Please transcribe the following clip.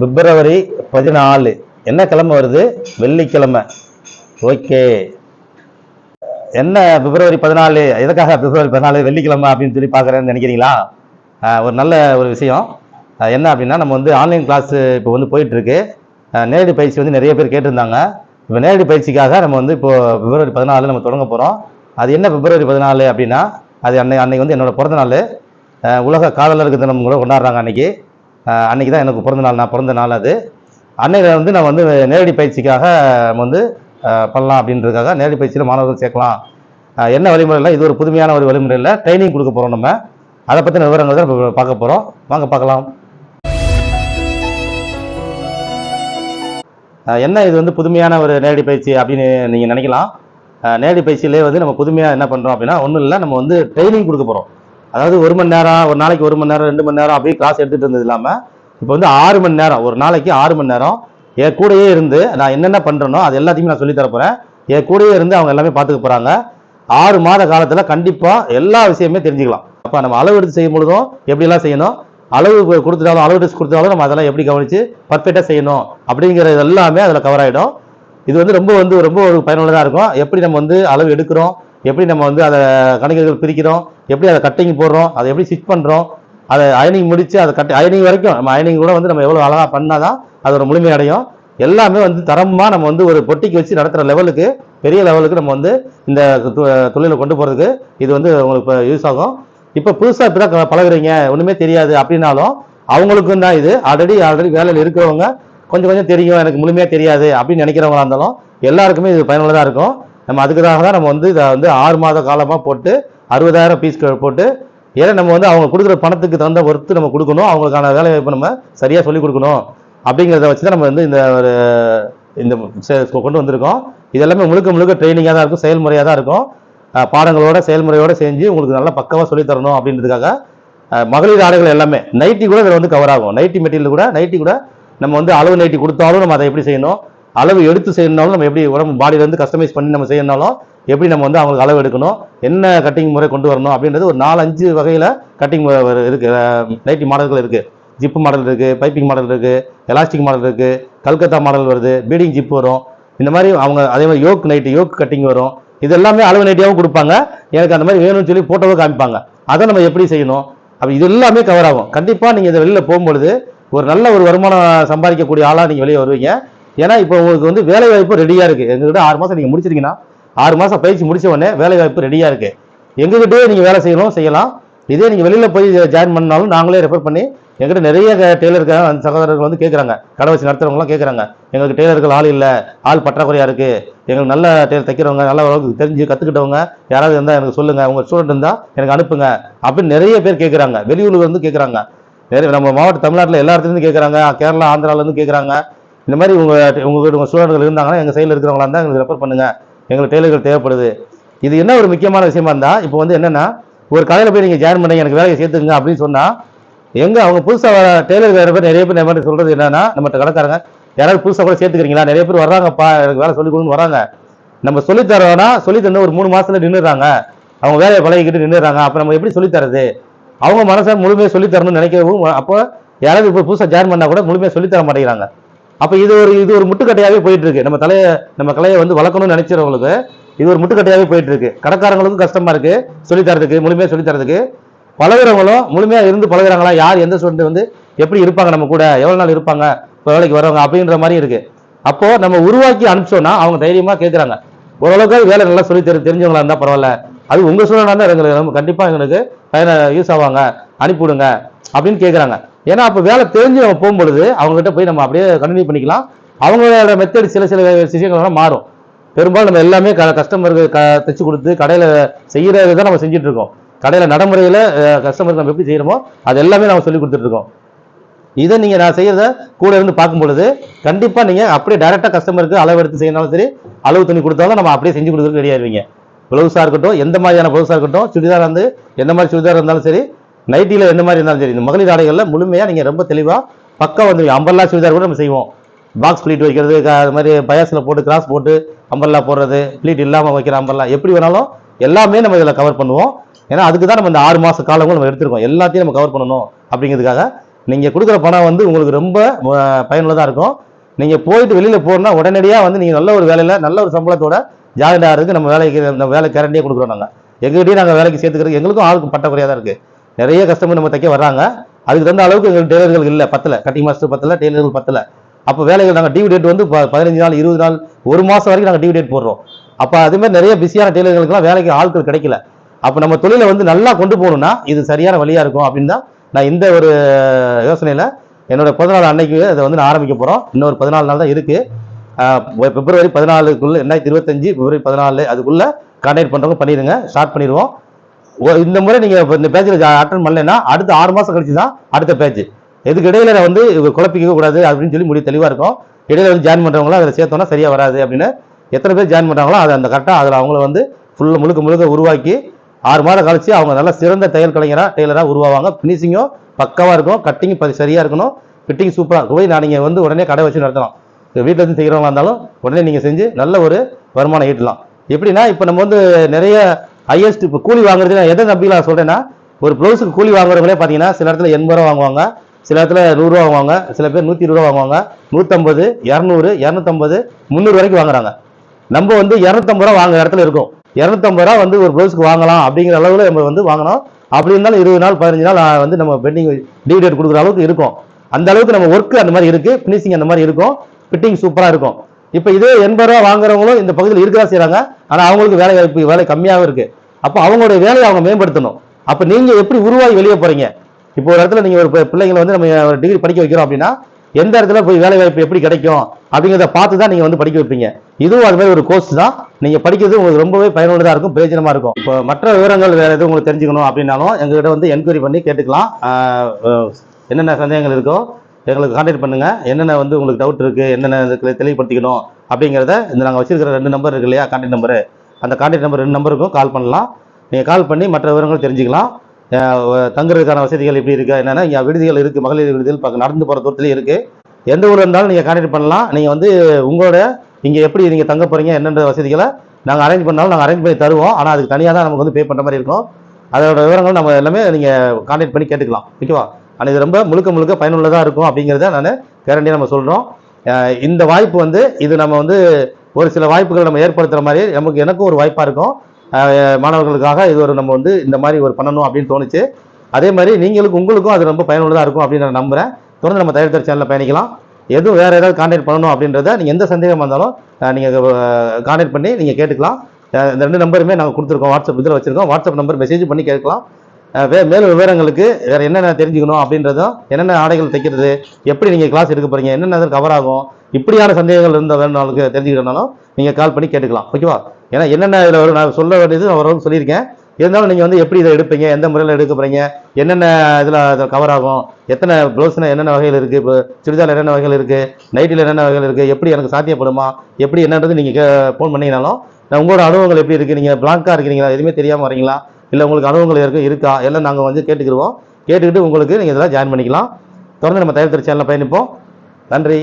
பிப்ரவரி பதினாலு. என்ன கிழமை வருது? வெள்ளிக்கிழமை. ஓகே. என்ன பிப்ரவரி பதினாலு? எதுக்காக பிப்ரவரி பதினாலு வெள்ளிக்கிழமை அப்படின்னு சொல்லி பார்க்குறேன்னு நினைக்கிறீங்களா? ஒரு நல்ல ஒரு விஷயம். என்ன அப்படின்னா நம்ம வந்து ஆன்லைன் கிளாஸ் இப்போ வந்து போயிட்டுருக்கு. நேரடி பயிற்சி வந்து நிறைய பேர் கேட்டிருந்தாங்க. இப்போ நேரடி பயிற்சிக்காக நம்ம வந்து இப்போ பிப்ரவரி பதினாலு நம்ம தொடங்க போகிறோம் அது என்ன பிப்ரவரி பதினாலு அப்படின்னா அது அன்னை அன்னைக்கு வந்து என்னோடய பிறந்த நாள். உலக காதலருக்கு தினம் கூட கொண்டாடுறாங்க அன்றைக்கி அன்னைக்கு தான் எனக்கு பிறந்த நாள் நான் பிறந்த நாள் அது. அன்னையில் வந்து நான் வந்து நேரடி பயிற்சிக்காக நம்ம வந்து பண்ணலாம் அப்படின்றதுக்காக நேரடி பயிற்சியில் மாணவர்கள் சேர்க்கலாம். என்ன வழிமுறையில் இது ஒரு புதுமையான ஒரு வழிமுறையில் ட்ரைனிங் கொடுக்க போகிறோம் நம்ம. அதை பற்றின விவரங்கள் தான் பார்க்க போகிறோம் வாங்க பார்க்கலாம். என்ன இது வந்து புதுமையான ஒரு நேரடி பயிற்சி அப்படின்னு நீங்கள் நினைக்கலாம். நேரடி பயிற்சியிலே வந்து நம்ம புதுமையாக என்ன பண்ணுறோம் அப்படின்னா ஒன்றும் இல்லை. நம்ம வந்து ட்ரைனிங் கொடுக்க போகிறோம் அதாவது ஒரு மணி நேரம் ஒரு நாளைக்கு ஒரு மணி நேரம் ரெண்டு மணி நேரம் அப்படியே கிளாஸ் எடுத்துகிட்டு இருந்தது இல்லாமல் இப்போ வந்து ஆறு மணி நேரம் ஒரு நாளைக்கு ஆறு மணி நேரம் என் கூடயே இருந்து நான் என்னென்ன பண்ணுறேனோ அது எல்லாத்தையுமே நான் சொல்லித் போகிறேன் என் கூடயே இருந்து அவங்க எல்லாமே பார்த்துக்க போகிறாங்க ஆறு மாத காலத்தில் கண்டிப்பாக எல்லா விஷயமே தெரிஞ்சுக்கலாம். அப்போ நம்ம அளவு எடுத்து செய்யும் பொழுதும் எப்படிலாம் செய்யணும்? அளவு கொடுத்துட்டாலும் அளவு டெஸ்ட் கொடுத்தாலும் நம்ம அதெல்லாம் எப்படி கவனித்து பர்ஃபெக்டாக செய்யணும் அப்படிங்கிறது எல்லாமே அதில் கவர் ஆகிடும் இது வந்து ரொம்ப வந்து ரொம்ப ஒரு பயனுள்ளதாக இருக்கும். எப்படி நம்ம வந்து அளவு எடுக்கிறோம்? எப்படி நம்ம வந்து அதை கணக்குகள் பிரிக்கிறோம்? எப்படி அதை கட்டிங் போடுறோம் அதை எப்படி ஸ்டிச் பண்ணுறோம் அதை அயனிங் முடித்து அதை கட்டி அயனிங் வரைக்கும் நம்ம அயனிங் கூட வந்து நம்ம எவ்வளோ அழகாக பண்ணால் தான் அதோட முழுமை அடையும். எல்லாமே வந்து தரமாக நம்ம வந்து ஒரு பொட்டிக்கு வச்சு நடத்துகிற லெவலுக்கு பெரிய லெவலுக்கு நம்ம வந்து இந்த தொழிலை கொண்டு போகிறதுக்கு இது வந்து உங்களுக்கு இப்போ யூஸ் ஆகும். இப்போ புதுசாக இப்போ தான் பழகுறீங்க ஒன்றுமே தெரியாது அப்படின்னாலும் அவங்களுக்கும் தான் இது. ஆல்ரெடி ஆல்ரெடி வேலையில் இருக்கிறவங்க கொஞ்சம் கொஞ்சம் தெரியும் எனக்கு முழுமையாக தெரியாது அப்படின்னு நினைக்கிறவங்களா இருந்தாலும் எல்லாருக்குமே இது பயனுள்ளதாக இருக்கும். நம்ம அதுக்காக தான் நம்ம வந்து இதை வந்து ஆறு மாத காலமாக போட்டு அறுபதாயிரம் பீஸ் போட்டு ஏன்னா நம்ம வந்து அவங்க கொடுக்குற பணத்துக்கு தகுந்த ஒர்த்து நம்ம கொடுக்கணும். அவங்களுக்கான வேலை வாய்ப்பு நம்ம சரியாக சொல்லிக் கொடுக்கணும். அப்படிங்கிறத வச்சு தான் நம்ம வந்து இந்த ஒரு இந்த செ- கொண்டு வந்திருக்கோம். இதெல்லாமே முழுக்க முழுக்க ட்ரைனிங்காக தான் இருக்கும் செயல்முறையாக தான் இருக்கும். பாடங்களோட செயல்முறையோடு செஞ்சு உங்களுக்கு நல்லா பக்கவாக சொல்லித் தரணும் அப்படின்றதுக்காக மகளிர் ஆடைகள் எல்லாமே நைட்டி கூட இதில் வந்து கவர் ஆகும். நைட்டி மெட்டீரியல் கூட நைட்டி கூட நம்ம வந்து அளவு நைட்டி கொடுத்தாலும் நம்ம அதை எப்படி செய்யணும்? அளவு எடுத்து செய்யணும்னாலும் நம்ம எப்படி உடம்பு பாடியிலேருந்து கஸ்டமைஸ் பண்ணி நம்ம செய்யணும்னாலும் எப்படி நம்ம வந்து அவங்களுக்கு அளவு எடுக்கணும் என்ன கட்டிங் முறை கொண்டு வரணும் அப்படின்றது ஒரு நாலு அஞ்சு வகையில் கட்டிங் இருக்கு. நைட்டி மாடல்கள் இருக்கு. ஜிப்பு மாடல் இருக்கு பைப்பிங் மாடல் இருக்கு எலாஸ்டிக் மாடல் இருக்கு கல்கத்தா மாடல் வருது பீடிங் ஜிப் வரும். இந்த மாதிரி அவங்க அதே மாதிரி யோக் நைட்டு யோக் கட்டிங் வரும். இது எல்லாமே அளவு நைட்டியாகவும் கொடுப்பாங்க. எனக்கு அந்த மாதிரி வேணும்னு சொல்லி போட்டோவை காமிப்பாங்க. அதை நம்ம எப்படி செய்யணும்? அப்போ இது எல்லாமே கவர் ஆகும். கண்டிப்பாக நீங்கள் இந்த வெளியில் போகும்பொழுது ஒரு நல்ல ஒரு வருமானம் சம்பாதிக்கக்கூடிய ஆளாக நீங்கள் வெளியே வருவீங்க. ஏன்னா இப்போ உங்களுக்கு வந்து வேலை வாய்ப்பு ரெடியாக இருக்குது எங்ககிட்ட ஆறு மாதம் நீங்கள் முடிச்சிருக்கீங்கன்னா ஆறு மாதம் பயிற்சி முடித்த உடனே வேலை வாய்ப்பு ரெடியாக இருக்குது எங்ககிட்டயே நீங்கள் வேலை செய்யணும் செய்யலாம். இதே நீங்கள் வெளியில் போய் ஜாயின் பண்ணாலும் நாங்களே ரெஃபர் பண்ணி எங்கிட்ட நிறைய டெய்லருக்கு அந்த சகோதரர்கள் வந்து கேட்குறாங்க கடை வச்சு நடத்துறவங்களாம் கேட்குறாங்க எங்களுக்கு டெய்லர்கள் ஆள் இல்லை. ஆள் பற்றாக்குறையாக இருக்குது எங்களுக்கு நல்ல டெய்லர் தைக்கிறவங்க நல்ல அளவுக்கு தெரிஞ்சு கற்றுக்கிட்டவங்க யாராவது இருந்தால் எனக்கு சொல்லுங்கள் உங்கள் ஸ்டூடெண்ட் இருந்தால் எனக்கு அனுப்புங்க. அப்படின்னு நிறைய பேர் கேட்குறாங்க வெளியூர்ல வந்து கேட்குறாங்க நிறைய நம்ம மாவட்ட தமிழ்நாட்டில் எல்லா இடத்துலேருந்து கேட்குறாங்க கேரளா ஆந்திராவிலேருந்து கேட்குறாங்க இந்த மாதிரி உங்கள் உங்கள் உங்கள் ஸ்டூடெண்ட்கள் இருந்தாங்கன்னா எங்கள் சைடில் இருக்கிறவங்களா இருந்தால் எங்களுக்கு ரெஃபர் பண்ணுங்கள் எங்களுக்கு டெய்லர்கள் தேவைப்படுது. இது என்ன ஒரு முக்கியமான விஷயமா இருந்தால் இப்போ வந்து என்னென்னா ஒரு கடையில் போய் நீங்கள் ஜாயின் பண்ணி எனக்கு வேலையை சேர்த்துக்குங்க அப்படின்னு சொன்னால் எங்கே அவங்க புதுசாக டெய்லர் வேறு பேர் நிறைய பேர் நம்ம சொல்கிறது என்னென்னா நம்மகிட்ட கடைக்காரங்க யாராவது புதுசாக கூட சேர்த்துக்கிறீங்களா? நிறைய பேர் வர்றாங்கப்பா எனக்கு வேலை சொல்லி கொடுன்னு வராங்க நம்ம சொல்லித் தரோம்னா ஒரு மூணு மாதத்தில் நின்றுறாங்க அவங்க வேலையை பழகிக்கிட்டு நின்றுறாங்க அப்போ நம்ம எப்படி சொல்லித் தரது? அவங்க மனசை முழுமையாக சொல்லித் தரணும்னு நினைக்கவும் அப்போ யாராவது இப்போ புதுசாக ஜாயின் பண்ணால் கூட முழுமையாக சொல்லித்தர மாட்டேங்கிறாங்க. அப்போ இது ஒரு இது ஒரு முட்டுக்கட்டையாகவே போயிட்டு இருக்கு நம்ம தலையை நம்ம கலையை வந்து வளர்க்கணும்னு நினைக்கிறவங்களுக்கு இது ஒரு முட்டுக்கட்டையாகவே போயிட்டு இருக்கு கடைக்காரங்களுக்கும் கஷ்டமா இருக்கு. சொல்லித் தரதுக்கு முழுமையாக சொல்லித் தரதுக்கு. பழகுறவங்களும் முழுமையாக இருந்து பழகுறாங்களா? யார் எந்த ஸ்டூடெண்ட் வந்து எப்படி இருப்பாங்க நம்ம கூட? எவ்வளோ நாள் இருப்பாங்க? இப்போ வேலைக்கு வரவங்க அப்படின்ற மாதிரி இருக்கு. அப்போ நம்ம உருவாக்கி அனுப்பிச்சோம்னா அவங்க தைரியமா கேட்குறாங்க ஓரளவுக்கு வேலை நல்லா சொல்லி தெரி தெரிஞ்சவங்களா இருந்தால் பரவாயில்ல. அது உங்க சூழலாக இருந்தால் எங்களுக்கு நம்ம கண்டிப்பாக எங்களுக்கு பயனை யூஸ் ஆவாங்க. அனுப்பிவிடுங்க அப்படின்னு கேட்குறாங்க ஏன்னா அப்போ வேலை தெரிஞ்சு நம்ம போகும்பொழுது அவங்ககிட்ட போய் நம்ம அப்படியே கண்டினியூ பண்ணிக்கலாம். அவங்களோட மெத்தட் சில சில விஷயங்கள்லாம் மாறும். பெரும்பாலும் நம்ம எல்லாமே க கஸ்டமருக்கு க தைச்சு கொடுத்து கடையில் செய்கிறது தான் நம்ம செஞ்சுட்டு இருக்கோம். கடையில் நடைமுறையில் கஸ்டமருக்கு நம்ம எப்படி செய்கிறோமோ அது எல்லாமே நம்ம சொல்லி கொடுத்துட்ருக்கோம் இதை நீங்கள் நான் செய்கிறத கூட இருந்து பார்க்கும் பொழுது கண்டிப்பாக நீங்கள் அப்படியே டைரெக்டாக கஸ்டமருக்கு அளவு எடுத்து செய்யணாலும் சரி அளவு துணி கொடுத்தாலும் நம்ம அப்படியே செஞ்சு கொடுக்குறதுக்கு ரெடி ப்ளவுஸாக இருக்கட்டும் எந்த மாதிரியான ப்ளவுஸாக இருக்கட்டும் சுடிதார் வந்து எந்த மாதிரி சுடிதார் இருந்தாலும் சரி நைட்டியில் எந்த மாதிரி இருந்தாலும் சரி இந்த மகளிர் ஆடைகளில் முழுமையாக நீங்கள் ரொம்ப தெளிவாக பக்கம் வந்துருவீங்க அம்பர்லா சுடிதார் கூட நம்ம செய்வோம். பாக்ஸ் ப்ளீட் வைக்கிறது க- அது மாதிரி பயாஸில் போட்டு கிராஸ் போட்டு அம்பர்லா போடுறது ப்ளீட் இல்லாமல் வைக்கிற அம்பர்லா எப்படி வேணாலும் எல்லாமே நம்ம இதில் கவர் பண்ணுவோம். ஏன்னா அதுக்கு தான் நம்ம இந்த ஆறு மாத காலங்களும் நம்ம எடுத்திருக்கோம். எல்லாத்தையும் நம்ம கவர் பண்ணணும் அப்படிங்கிறதுக்காக நீங்கள் கொடுக்குற பணம் வந்து உங்களுக்கு ரொம்ப பயனுள்ளதாக இருக்கும். நீங்கள் போயிட்டு வெளியில் போகணுன்னா உடனடியாக வந்து நீங்கள் நல்ல ஒரு வேலையில் நல்ல ஒரு சம்பளத்தோட ஜாயின் ஆகிறதுக்கு நம்ம வேலைக்கு நம்ம வேலை கேரண்டியே கொடுக்குறோம் நாங்கள் எங்ககிட்டயே நாங்கள் வேலைக்கு சேர்த்துக்கிறதுக்கு எங்களுக்கும் ஆளுக்கு பட்டக்குறையாக தான் இருக்குது நிறைய கஸ்டமர் நம்ம தைக்க வர்றாங்க. அதுக்கு தகுந்த அளவுக்கு எங்களுக்கு டெய்லர்கள் இல்லை பத்தில். கட்டிங் மாஸ்டர் பத்தில் டெய்லர்கள் பத்தல. அப்போ வேலைகள் நாங்கள் டிவி டேட் வந்து பதினஞ்சு நாள் இருபது நாள் ஒரு மாதம் வரைக்கும் நாங்கள் டிவி டேட் போடுறோம். அப்போ அதுமாதிரி நிறைய பிஸியான டெய்லர்களுக்குலாம் வேலைக்கு ஆட்கள் கிடைக்கல. அப்போ நம்ம தொழிலை வந்து நல்லா கொண்டு போகணும்னா இது சரியான வழியாக இருக்கும் அப்படின்னு தான் நான் இந்த ஒரு யோசனையில் என்னோட பதினாலு அன்னைக்கு அதை வந்து நான் ஆரம்பிக்க போகிறோம் இன்னொரு பதினாலு நாள் தான் இருக்குது பிப்ரவரி பதினாலுக்குள்ளே ரெண்டாயிரத்தி இருபத்தஞ்சு பிப்ரவரி பதினாலு அதுக்குள்ளே கான்டாக்ட் பண்ணுறவங்க பண்ணிடுங்க ஸ்டார்ட் பண்ணிடுவோம். இந்த முறை நீங்கள் இந்த பேஜில் அட்டன் பண்ணலைன்னா அடுத்த ஆறு மாதம் கழிச்சு தான் அடுத்த பேஜ். எதுக்கு இடையில நான் வந்து குழப்பிக்க கூடாது அப்படின்னு சொல்லி முடிவு தெளிவாக இருக்கும். இடையில வந்து ஜாயின் பண்ணுறவங்களும் அதில் சேர்த்தோன்னா சரியாக வராது அப்படின்னு எத்தனை பேர் ஜாயின் பண்ணுறாங்களோ அதை அந்த கரெக்டாக அதில் அவங்கள வந்து ஃபுல்லாக முழுக்க முழுக்க உருவாக்கி ஆறு மாதம் கழிச்சு அவங்க நல்ல சிறந்த தையல் கலைஞராக டெய்லராக உருவாவாங்க. ஃபினிஷிங்கும் பக்காவாக இருக்கும். கட்டிங் சரியாக இருக்கணும். ஃபிட்டிங் சூப்பராக போய் நான் நீங்கள் வந்து உடனே கடை வச்சு நடத்தலாம். வீட்டில் இருந்து செய்கிறவங்களா இருந்தாலும் உடனே நீங்கள் செஞ்சு நல்ல ஒரு வருமானம் ஈட்டலாம். எப்படின்னா இப்போ நம்ம வந்து நிறைய ஹையஸ்ட் இப்போ கூலி வாங்குறது நான் எதை நம்பிக்கலாம் சொல்கிறேன்னா ஒரு ப்ளவுஸுக்கு கூலி வாங்குறவங்களே பார்த்தீங்கன்னா சில இடத்துல எண்பது ரூபா வாங்குவாங்க. சில இடத்துல நூறுரூவா வாங்குவாங்க. சில பேர் நூற்றி இருபது ரூபா வாங்குவாங்க. நூற்றம்பது இரநூறு இரநூத்தம்பது முந்நூறு வரைக்கும் வாங்குறாங்க. நம்ம வந்து இரநூத்தம்பது ரூபா வாங்குற இடத்துல இருக்கும். இரநூத்தம்பது ரூபா வந்து ஒரு ப்ளவுஸுக்கு வாங்கலாம் அப்படிங்கிற அளவில் நம்ம வந்து வாங்கினோம் அப்படி இருந்தாலும் இருபது நாள் பதினஞ்சு நாள் வந்து நம்ம பெண்டிங் டியூ டேட் கொடுக்குற அளவுக்கு இருக்கும். அந்த அளவுக்கு நம்ம ஒர்க் அந்த மாதிரி இருக்குது ஃபினிஷிங் அந்த மாதிரி இருக்கும். ஃபிட்டிங் சூப்பராக இருக்கும். இப்போ இதே எண்பது ரூபா வாங்குறவங்களும் இந்த பகுதியில் இருக்கதான் செய்கிறாங்க ஆனால் அவங்களுக்கு வேலை வாய்ப்பு வேலை கம்மியாகவும் இருக்குது அப்போ அவங்களுடைய வேலையை அவங்க மேம்படுத்தணும். அப்போ நீங்கள் எப்படி உருவாகி வெளியே போகிறீங்க இப்போ ஒரு இடத்துல நீங்கள் ஒரு பிள்ளைங்களை வந்து நம்ம ஒரு டிகிரி படிக்க வைக்கிறோம் அப்படின்னா எந்த இடத்துல போய் வேலை வாய்ப்பு எப்படி கிடைக்கும்? அப்படிங்கிறத பார்த்து தான் நீங்கள் வந்து படிக்க வைப்பீங்க. இதுவும் அது மாதிரி ஒரு கோர்ஸ் தான். நீங்கள் படிக்கிறது உங்களுக்கு ரொம்பவே பயனுள்ளதாக இருக்கும் பிரயோஜனமாக இருக்கும். இப்போ மற்ற விவரங்கள் வேறு எதுவும் உங்களுக்கு தெரிஞ்சுக்கணும் அப்படின்னாலும் எங்ககிட்ட வந்து என்கொயரி பண்ணி கேட்டுக்கலாம். என்னென்ன சந்தேகங்கள் இருக்கோ எங்களுக்கு கான்டாக்ட் பண்ணுங்க. என்னென்ன வந்து உங்களுக்கு டவுட் இருக்குது என்னென்ன இதுக்கு தெளிவுபடுத்திக்கணும் அப்படிங்கிறத இந்த நாங்கள் வச்சிருக்கிற ரெண்டு நம்பர் இருக்கு இல்லையா கான்டாக்ட் நம்பரு அந்த கான்டாக்ட் நம்பர் ரெண்டு நம்பருக்கும் கால் பண்ணலாம். நீங்கள் கால் பண்ணி மற்ற விவரங்கள் தெரிஞ்சுக்கலாம். தங்குறதுக்கான வசதிகள் எப்படி இருக்குது என்னென்னா இங்கே விடுதிகள் இருக்குது மகளிர் விடுதிகள் பக்கம் நடந்து போகிற தூரத்துலேயும் இருக்குது எந்த ஊரில் இருந்தாலும் நீங்கள் கான்டாக்ட் பண்ணலாம். நீங்கள் வந்து உங்களோட இங்கே எப்படி நீங்கள் தங்க போகிறீங்க என்னென்ன வசதிகளை நாங்கள் அரேஞ்ச் பண்ணாலும் நாங்கள் அரேஞ்ச் பண்ணி தருவோம். ஆனால் அதுக்கு தனியாக தான் நமக்கு வந்து பே பண்ணுற மாதிரி இருக்கும் அதோட விவரங்கள் நம்ம எல்லாமே நீங்கள் கான்டாக்ட் பண்ணி கேட்டுக்கலாம். ஓகேவா? ஆனால் இது ரொம்ப முழுக்க முழுக்க பயனுள்ளதாக இருக்கும் அப்படிங்கிறத நான் கேரண்டியாக நம்ம சொல்கிறோம் இந்த வாய்ப்பு வந்து இது நம்ம வந்து ஒரு சில வாய்ப்புகளை நம்ம ஏற்படுத்துகிற மாதிரி நமக்கு எனக்கும் ஒரு வாய்ப்பாக இருக்கும். மாணவர்களுக்காக இது ஒரு நம்ம வந்து இந்த மாதிரி ஒரு பண்ணணும் அப்படின்னு தோணுச்சு. அதே மாதிரி நீங்களுக்கு உங்களுக்கும் அது ரொம்ப பயனுள்ளதாக இருக்கும் அப்படின்னு நான் நம்புகிறேன் தொடர்ந்து நம்ம தயார் சேனலில் பயணிக்கலாம். எதுவும் வேறு ஏதாவது கான்டாக்ட் பண்ணணும் அப்படின்றத நீங்கள் எந்த சந்தேகம் வந்தாலும் நீங்கள் கான்டாக்ட் பண்ணி நீங்கள் கேட்டுக்கலாம். இந்த ரெண்டு நம்பருமே நாங்கள் கொடுத்துருக்கோம். வாட்ஸ்அப் இதில் வச்சுருக்கோம். வாட்ஸ்அப் நம்பர் மெசேஜ் பண்ணி கேட்கலாம். வே மேலும் விவரங்களுக்கு வேறு என்னென்ன தெரிஞ்சுக்கணும் அப்படின்றதும் என்னென்ன ஆடைகள் தைக்கிறது எப்படி நீங்கள் கிளாஸ் எடுக்க போகிறீங்க என்னென்ன கவர் ஆகும் இப்படியான சந்தேகங்கள் இருந்தால் வேணுனாலுக்கு தெரிஞ்சுக்கிட்டனாலும் நீங்கள் கால் பண்ணி கேட்டுக்கலாம். ஓகேவா ஏன்னா என்னென்ன இதில் வரும் நான் சொல்ல வேண்டியது நான் ஓரளவுக்கு சொல்லியிருக்கேன். இருந்தாலும் நீங்கள் வந்து எப்படி இதை எடுப்பீங்க எந்த முறையில் எடுக்க போகிறீங்க என்னென்ன இதில் கவர் ஆகும் எத்தனை ப்ளவுஸ்னா என்னென்ன வகைகள் இருக்குது இப்போ சுடிதார் என்னென்ன வகைகள் இருக்குது நைட்டில் என்னென்ன வகைகள் இருக்குது எப்படி எனக்கு சாத்தியப்படுமா எப்படி என்னன்றது நீங்கள் ஃபோன் பண்ணீங்கனாலும் நான் உங்களோட அனுபவங்கள் எப்படி இருக்குது நீங்கள் பிளாங்காக இருக்கிறீங்களா எதுவுமே தெரியாமல் வரீங்களா இல்லை உங்களுக்கு அனுபவங்கள் இருக்கும் இருக்கா? எல்லாம் நாங்கள் வந்து கேட்டுக்கிடுவோம் கேட்டுக்கிட்டு உங்களுக்கு நீங்கள் இதெல்லாம் ஜாயின் பண்ணிக்கலாம். தொடர்ந்து நம்ம தயார் சேனலில் பயணிப்போம். நன்றி.